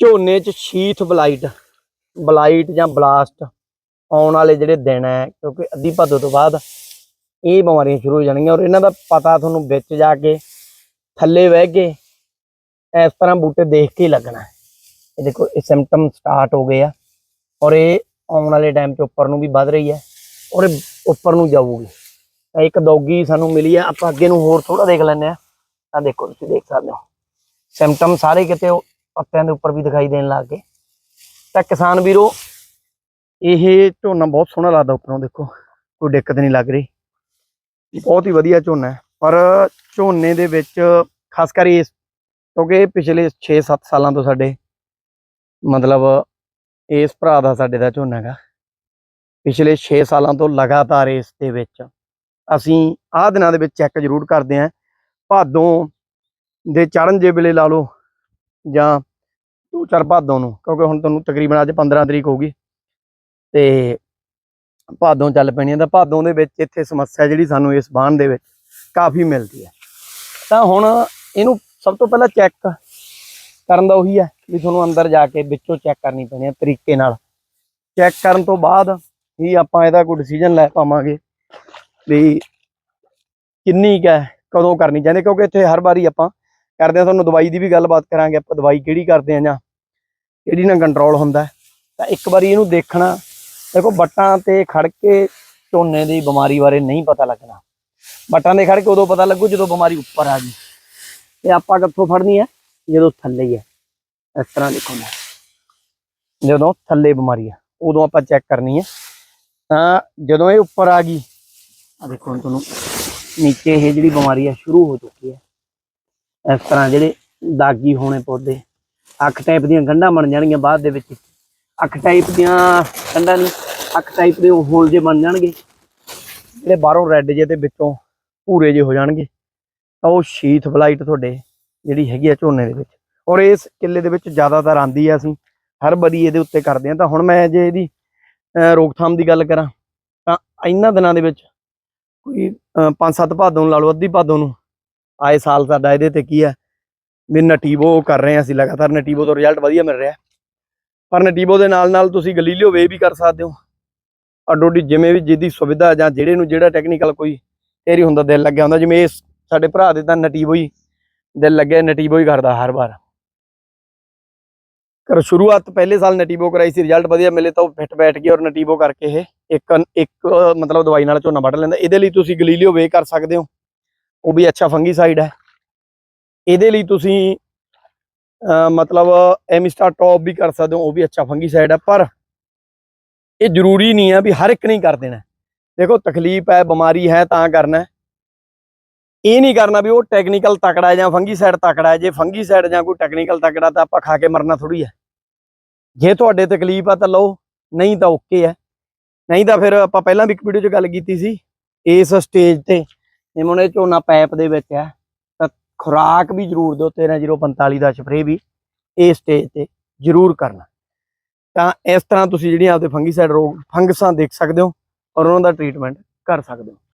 ਝੋਨੇ 'ਚ sheath blight blight ਜਾਂ ਬਲਾਸਟ ਆਉਣ ਵਾਲੇ ਜਿਹੜੇ ਦਿਨ ਹੈ, ਕਿਉਂਕਿ ਅੱਧੀ ਭਾਦੋ ਤੋਂ ਬਾਅਦ ਇਹ ਬਿਮਾਰੀਆਂ ਸ਼ੁਰੂ ਹੋ ਜਾਣਗੀਆਂ ਔਰ ਇਹਨਾਂ ਦਾ ਪਤਾ ਤੁਹਾਨੂੰ ਵਿੱਚ ਜਾ ਕੇ ਥੱਲੇ ਬਹਿ ਕੇ ਇਸ ਤਰ੍ਹਾਂ ਬੂਟੇ ਦੇਖ ਕੇ ਹੀ ਲੱਗਣਾ ਹੈ। ਇਹ ਦੇਖੋ, ਇਹ ਸਿੰਪਟਮ ਸਟਾਰਟ ਹੋ ਗਏ ਆ ਔਰ ਇਹ ਆਉਣ ਵਾਲੇ ਟਾਈਮ 'ਚ ਉੱਪਰ ਨੂੰ ਵੀ ਵੱਧ ਰਹੀ ਹੈ ਔਰ ਇਹ ਉੱਪਰ ਨੂੰ ਜਾਊਗੀ। ਤਾਂ ਇੱਕ ਦੌਗੀ ਸਾਨੂੰ ਮਿਲੀ ਹੈ, ਆਪਾਂ ਅੱਗੇ ਨੂੰ ਹੋਰ ਥੋੜਾ ਦੇਖ ਲੈਂਦੇ ਆ ਤਾਂ ਦੇਖੋ, ਤੁਸੀਂ ਦੇਖ ਸਕਦੇ ਹੋ। ਸਿੰਪਟਮ ਸਾਰੇ ਕਿਤੇ ਪੱਤਿਆਂ ਦੇ ਉੱਪਰ ਵੀ ਦਿਖਾਈ ਦੇਣ ਲੱਗ ਗਏ। ਤਾਂ ਕਿਸਾਨ ਵੀਰੋ, ਇਹ ਝੋਨਾ ਬਹੁਤ ਸੋਹਣਾ ਲੱਗਦਾ ਉੱਪਰੋਂ ਦੇਖੋ, ਕੋਈ ਦਿੱਕਤ ਨਹੀਂ ਲੱਗ ਰਹੀ। ਬਹੁਤ ਹੀ ਵਧੀਆ ਝੋਨਾ ਹੈ। ਪਰ ਝੋਨੇ ਦੇ ਵਿੱਚ ਖਾਸ ਕਰ ਇਸ, ਕਿਉਂਕਿ ਪਿਛਲੇ 6-7 ਸਾਲਾਂ ਤੋਂ ਸਾਡੇ, ਮਤਲਬ ਇਸ ਭਰਾ ਦਾ ਸਾਡੇ ਦਾ ਝੋਨਾ ਹੈਗਾ। ਪਿਛਲੇ 6 ਸਾਲਾਂ ਤੋਂ ਲਗਾਤਾਰ ਇਸ ਦੇ ਵਿੱਚ ਅਸੀਂ ਆਹ ਦਿਨਾਂ ਦੇ ਵਿੱਚ ਚੈੱਕ ਜ਼ਰੂਰ ਕਰਦੇ ਆਂ ਭਾਦੋਂ ਦੇ ਚੜਨ ਜੇ ਵੇਲੇ ਲਾ ਲਓ ਜਾਂ ਦੋ ਚਾਰ ਭਾਦੋਂ ਨੂੰ, ਕਿਉਂਕਿ ਹੁਣ ਤੁਹਾਨੂੰ ਤਕਰੀਬਨ ਅੱਜ 15 ਤਰੀਕ ਹੋਊਗੀ ਤੇ ਭਾਦੋਂ ਚੱਲ ਪੈਣੀ ਆ, ਤਾਂ ਭਾਦੋਂ ਦੇ ਵਿੱਚ ਇੱਥੇ ਸਮੱਸਿਆ ਜਿਹੜੀ ਸਾਨੂੰ ਇਸ ਬਾਣ ਦੇ ਵਿੱਚ ਕਾਫੀ ਮਿਲਦੀ ਹੈ ਤਾਂ ਹੁਣ ਇਹਨੂੰ ਸਭ ਤੋਂ ਪਹਿਲਾਂ ਚੈੱਕ ਕਰਨ ਦਾ ਉਹੀ ਹੈ ਵੀ ਤੁਹਾਨੂੰ ਅੰਦਰ ਜਾ ਕੇ ਵਿੱਚੋਂ ਚੈੱਕ ਕਰਨੀ ਪੈਣੀ ਹੈ ਤਰੀਕੇ ਨਾਲ। ਚੈੱਕ ਕਰਨ ਤੋਂ ਬਾਅਦ ਹੀ ਆਪਾਂ ਇਹਦਾ ਕੋਈ ਡਿਸੀਜਨ ਲੈ ਪਾਵਾਂਗੇ ਵੀ ਕਿੰਨੀ ਕੁ ਹੈ, ਕਦੋਂ ਕਰਨੀ ਚਾਹੀਦੀ ਕਿਉਂਕਿ ਇੱਥੇ ਹਰ ਵਾਰੀ ਆਪਾਂ ਕਰਦੇ ਆ ਤੁਹਾਨੂੰ ਦਵਾਈ ਦੀ ਵੀ ਗੱਲਬਾਤ ਕਰਾਂਗੇ ਆਪਾਂ, ਦਵਾਈ ਕਿਹੜੀ ਕਰਦੇ ਆ ਜਾਂ ਕਿਹੜੀ ਨਾਲ ਕੰਟਰੋਲ ਹੁੰਦਾ ਤਾਂ ਇੱਕ ਵਾਰੀ ਇਹਨੂੰ ਦੇਖਣਾ, ਦੇਖੋ ਬੱਟਾਂ ਤੇ ਖੜ ਕੇ ਝੋਨੇ ਦੀ ਬਿਮਾਰੀ ਬਾਰੇ ਨਹੀਂ ਪਤਾ ਲੱਗਣਾ। ਬੱਟਾਂ ਦੇ ਖੜ ਕੇ ਉਦੋਂ ਪਤਾ ਲੱਗੂ ਜਦੋਂ ਬਿਮਾਰੀ ਉੱਪਰ ਆ ਗਈ। ਤੇ ਆਪਾਂ ਕਿੱਥੋਂ ਫੜਨੀ ਹੈ? ਜਦੋਂ ਥੱਲੇ ਹੀ ਹੈ। ਇਸ ਤਰ੍ਹਾਂ ਦੇਖੋ ਮੈਂ। ਜਦੋਂ ਥੱਲੇ ਬਿਮਾਰੀ ਆ ਉਦੋਂ ਆਪਾਂ ਚੈੱਕ ਕਰਨੀ ਹੈ। ਤਾਂ ਜਦੋਂ ਇਹ ਉੱਪਰ ਆ ਗਈ ਆ ਦੇਖੋ ਤੁਹਾਨੂੰ ਨੀਚੇ ਇਹ ਜਿਹੜੀ ਬਿਮਾਰੀ ਆ ਸ਼ੁਰੂ ਹੋ ਚੁੱਕੀ ਹੈ। ਇਸ ਤਰ੍ਹਾਂ ਜਿਹੜੇ ਦਾਗੀ ਹੋਣੇ ਪੌਦੇ, ਅੱਖ ਟਾਈਪ ਦੀਆਂ ਗੰਢਾਂ ਬਣ ਜਾਣਗੀਆਂ ਬਾਅਦ ਦੇ ਵਿੱਚ। ਅੱਖ ਟਾਈਪ ਦੀਆਂ ਗੰਢਾਂ ਨਹੀਂ, ਅੱਖ ਟਾਈਪ ਦੇ ਹੋਲ ਜੇ ਬਣ ਜਾਣਗੇ। ਜਿਹੜੇ ਬਾਹਰੋਂ ਰੈੱਡ ਜੇ ਤੇ ਵਿੱਚੋਂ ਭੂਰੇ ਜੇ ਹੋ ਜਾਣਗੇ। ਤਾਂ ਉਹ ਸ਼ੀਥ ਬਲਾਈਟ ਤੁਹਾਡੇ ਜਿਹੜੀ ਹੈਗੀ ਆ ਝੋਨੇ ਦੇ ਵਿੱਚ। ਔਰ ਇਸ ਕਿੱਲੇ ਦੇ ਵਿੱਚ ਜ਼ਿਆਦਾਤਰ ਆਂਦੀ ਆ ਅਸੀਂ, ਹਰ ਵਾਰੀ ਇਹਦੇ ਉੱਤੇ ਕਰਦੇ ਆ। ਤਾਂ ਹੁਣ ਮੈਂ ਜੇ ਇਹਦੀ, ਅਹ, ਰੋਕਥਾਮ ਦੀ ਗੱਲ ਕਰਾਂ, ਤਾਂ ਇਹਨਾਂ ਦਿਨਾਂ ਦੇ ਵਿੱਚ ਕੋਈ 5-7 ਭਾਦੋਂ ਲਾ ਲਓ, ਅੱਧੀ ਭਾਦੋਂ ਨੂੰ ਆਏ ਸਾਲ ਸਾਡਾ ਇਹਦੇ ਤੇ ਕੀ ਹੈ ਵੀ ਨਟੀਵੋ ਕਰ ਰਹੇ ਹਾਂ ਅਸੀਂ ਲਗਾਤਾਰ, ਨਟੀਵੋ ਤੋਂ ਰਿਜ਼ਲਟ ਵਧੀਆ ਮਿਲ ਰਿਹਾ। ਪਰ ਨਟੀਵੋ ਦੇ ਨਾਲ ਨਾਲ ਤੁਸੀਂ ਗਲੀਲੀਓ ਵੇ ਵੀ ਕਰ ਸਕਦੇ ਹੋ। ਅਡੋਡੀ ਜਿਵੇਂ ਵੀ ਜਿਹਦੀ ਸੁਵਿਧਾ ਜਾਂ ਜਿਹੜੇ ਨੂੰ ਜਿਹੜਾ ਟੈਕਨੀਕਲ ਕੋਈ ਏਰੀ ਹੁੰਦਾ, ਦਿਲ ਲੱਗਿਆ ਹੁੰਦਾ, ਜਿਵੇਂ ਇਸ ਸਾਡੇ ਭਰਾ ਦੇ ਤਾਂ ਨਟੀਵੋ ਹੀ ਦਿਲ ਲੱਗਿਆ, ਨਟੀਵੋ ਹੀ ਕਰਦਾ ਹਰ ਵਾਰ। ਕਰ ਸ਼ੁਰੂਆਤ ਪਹਿਲੇ ਸਾਲ ਨਟੀਵੋ ਕਰਾਈ ਸੀ ਰਿਜ਼ਲਟ ਵਧੀਆ ਮਿਲੇ ਤਾਂ ਉਹ ਫਿੱਟ ਬੈਠ ਗਈ ਔਰ ਨਟੀਵੋ ਕਰਕੇ ਇਹ ਇੱਕ ਇੱਕ ਮਤਲਬ ਦਵਾਈ ਨਾਲ ਝੋਨਾ ਵੱਢ ਲੈਂਦਾ। ਇਹਦੇ ਲਈ ਤੁਸੀਂ ਗਲੀਲੀਓ ਵੇ ਕਰ ਸਕਦੇ ਹੋ। ਉਹ ਵੀ ਅੱਛਾ ਫੰਗੀਸਾਈਡ ਹੈ। ਇਹਦੇ ਲਈ ਤੁਸੀਂ ਮਤਲਬ ਐਮਿਸਟਾ ਟੌਪ ਵੀ ਕਰ ਸਕਦੇ ਹੋ, ਉਹ ਵੀ ਅੱਛਾ ਫੰਗੀਸਾਈਡ ਹੈ, ਪਰ ਇਹ ਜ਼ਰੂਰੀ ਨਹੀਂ ਹੈ ਵੀ ਹਰ ਇੱਕ ਨਹੀਂ ਕਰ ਦੇਣਾ ਦੇਖੋ, ਤਕਲੀਫ ਹੈ, ਬਿਮਾਰੀ ਹੈ, ਤਾਂ ਕਰਨਾ ਇਹ ਨਹੀਂ ਕਰਨਾ ਵੀ ਉਹ ਟੈਕਨੀਕਲ ਤਕੜਾ ਹੈ ਜਾਂ ਫੰਗੀਸਾਈਡ ਤਕੜਾ ਹੈ। ਜੇ ਫੰਗੀਸਾਈਡ ਜਾਂ ਕੋਈ ਟੈਕਨੀਕਲ ਤਕੜਾ ਤਾਂ ਆਪਾਂ ਖਾ ਕੇ ਮਰਨਾ ਥੋੜੀ ਹੈ। ਜੇ ਤੁਹਾਡੇ ਤਕਲੀਫ ਆ ਤਾਂ ਲਓ, ਨਹੀਂ ਤਾਂ ਓਕੇ ਹੈ। ਨਹੀਂ ਤਾਂ ਫਿਰ ਆਪਾਂ ਪਹਿਲਾਂ ਵੀ ਇੱਕ ਵੀਡੀਓ 'ਚ ਗੱਲ ਕੀਤੀ ਸੀ, ਇਸ ਸਟੇਜ ਤੇ ਜਿਵੇਂ ਹੁਣ ਇਹ ਝੋਨਾ ਪੈਪ ਦੇ ਵਿੱਚ ਹੈ, ਤਾਂ ਖੁਰਾਕ ਵੀ ਜ਼ਰੂਰ ਦਿਓ 13045 ਦਾ ਸਪਰੇਅ ਵੀ ਇਹ ਸਟੇਜ ਤੇ ਜ਼ਰੂਰ ਕਰਨਾ। ਤਾਂ ਇਸ ਤਰ੍ਹਾਂ ਤੁਸੀਂ ਜਿਹੜੀਆਂ ਆਪਦੇ ਫੰਗੀਸਾਈਡ ਰੋਗ, ਫੰਗਸਾਂ ਦੇਖ ਸਕਦੇ ਹੋ ਔਰ ਉਹਨਾਂ ਦਾ ਟ੍ਰੀਟਮੈਂਟ ਕਰ ਸਕਦੇ ਹੋ।